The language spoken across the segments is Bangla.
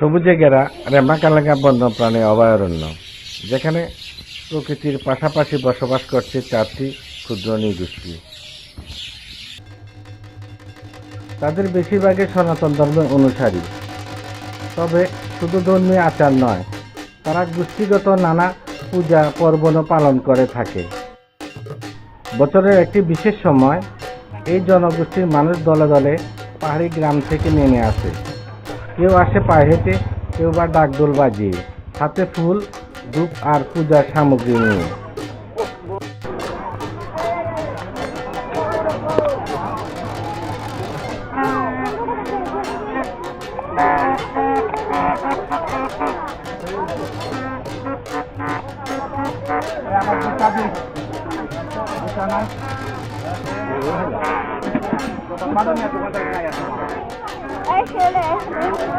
সবুজে ঘেরা রেমাকালাঙ্গা বন্যপ্রাণী অভয়ারণ্য। যেখানে প্রকৃতির পাশাপাশি বসবাস করছে চারটি ক্ষুদ্র নৃগোষ্ঠী। তাদের বেশিরভাগই সনাতন ধর্মের অনুসারী। তবে শুধু ধর্মীয় আচার নয়, তারা গোষ্ঠীগত নানা পূজা, পর্বণও পালন করে থাকে। বছরের একটি বিশেষ সময় এই জনগোষ্ঠীর মানুষ দলে দলে পাহাড়ি গ্রাম থেকে নেমে আসে। কেউ আসে পায়ে হেঁটে, কেউ বা ডাকডোল বাজিয়ে। হাতে ফুল, ধূপ আর পূজার সামগ্রী নিয়ে। এই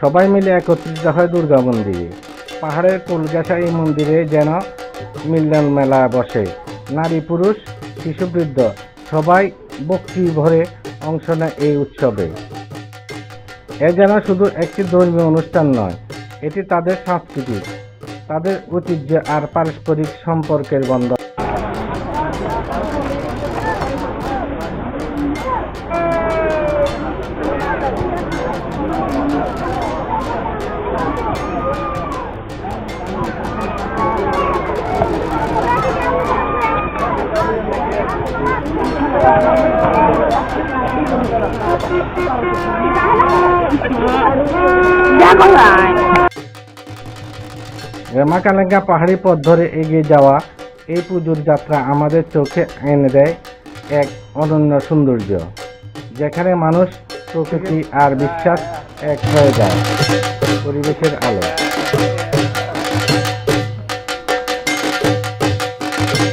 সবাই মিলে একত্রিত হয় দুর্গা মন্দিরে। পাহাড়ের কোলগাছা এই মন্দিরে যেন মিলন মেলা বসে। নারী, পুরুষ, শিশু, বৃদ্ধ, সবাই ভক্তি ভরে অংশ নেয় এই উৎসবে। এ যেন শুধু একটি ধর্মীয় অনুষ্ঠান নয়, এটি তাদের সংস্কৃতি তাদের ঐতিহ্য আর পারস্পরিক সম্পর্কের বন্ধন। রেমাকালেঙ্গা পাহাড়ি পথ ধরে এগিয়ে যাওয়া এই পুজোর যাত্রা আমাদের চোখে এনে দেয় এক অনন্য সৌন্দর্য, যেখানে মানুষ প্রকৃতি আর বিশ্বাস এক হয়ে যায়। পরিবেশের আলো।